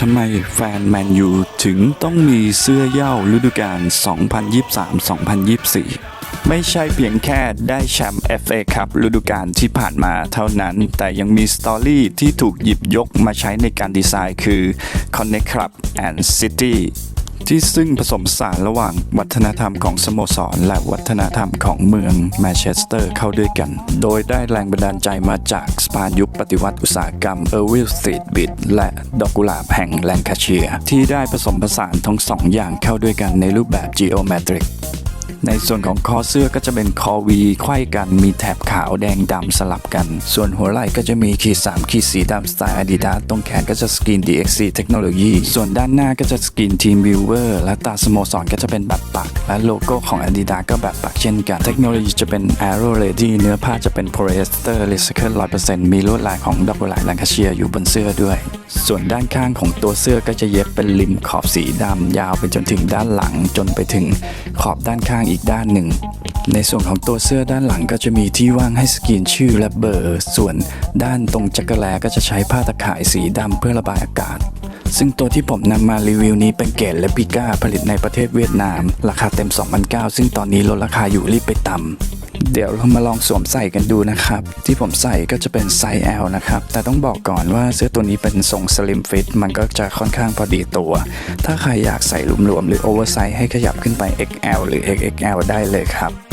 ทำไมแฟนแมนยูถึงต้องมีเสื้อเย่าฤดูกาล 2023-2024 ไม่ใช่เพียงแค่ได้แชมป์ FA ครับฤดูกาลที่ผ่านมาเท่านั้น แต่ยังมีสตอรี่ที่ถูกหยิบยกมาใช้ในการดีไซน์คือ Connect Club and City ที่ซึ่งผสมผสานระหว่างวัฒนธรรมของสโมสร และวัฒนธรรมของเมืองแมนเชสเตอร์เข้าด้วยกัน โดยได้แรงบันดาลใจมาจากสปานยุคปฏิวัติอุตสาหกรรมเออร์วิลสตรีทบิดและดอกกุหลาบแห่งแลงคาเชีย ที่ได้ผสมผสานทั้งสองอย่างเข้าด้วยกันในรูปแบบ geometric ในส่วนของคอเสื้อก็จะเป็นคอวีไขว้กันมีแถบขาวแดงดำสลับกัน ส่วนหัวไหล่ก็จะมีขีด3ขีดสีดำสไตล์ Adidas ตรงแขนก็จะสกรีน DXC เทคโนโลยีส่วนด้านหน้าก็จะสกรีน Team Viewer และตาสโมสรก็จะเป็นแบบปัก และโลโก้ของ Adidas ก็แบบปักเช่นกัน เทคโนโลยีจะเป็น Aero Ready เนื้อผ้าจะเป็น Polyester Recycle 100%มีลวดลายของดอกกุหลาบแลงคาเชียอยู่บนเสื้อด้วยส่วนด้านข้างของตัวเสื้อก็จะเย็บเป็นริมขอบสีดำยาวไปจนถึงด้านหลังจนไปถึงขอบด้านข้างอีกด้านหนึ่ง ในส่วนของตัวเสื้อด้านหลังก็จะมีที่ว่างให้สกรีนชื่อและเบอร์ ส่วนด้านตรงจักรแลก็จะใช้ผ้าตะข่ายสีดำเพื่อระบายอากาศ ซึ่งตัวที่ผมนำมารีวิวนี้เป็นเกรดเลปิก้าผลิตในประเทศเวียดนาม ราคาเต็ม 2,009ซึ่งตอนนี้ลดราคาอยู่รีบไปตำ เดี๋ยวเรามาลองสวมใส่กันดูนะครับ ที่ผมใส่ก็จะเป็นไซส์ L นะครับ แต่ต้องบอกก่อนว่าเสื้อตัวนี้เป็นทรงสลิมฟิตมันก็จะค่อนข้างพอดีตัว ถ้าใครอยากใส่หลวมๆหรือโอเวอร์ไซส์ให้ขยับขึ้นไป XL หรือ XXL ได้เลยครับ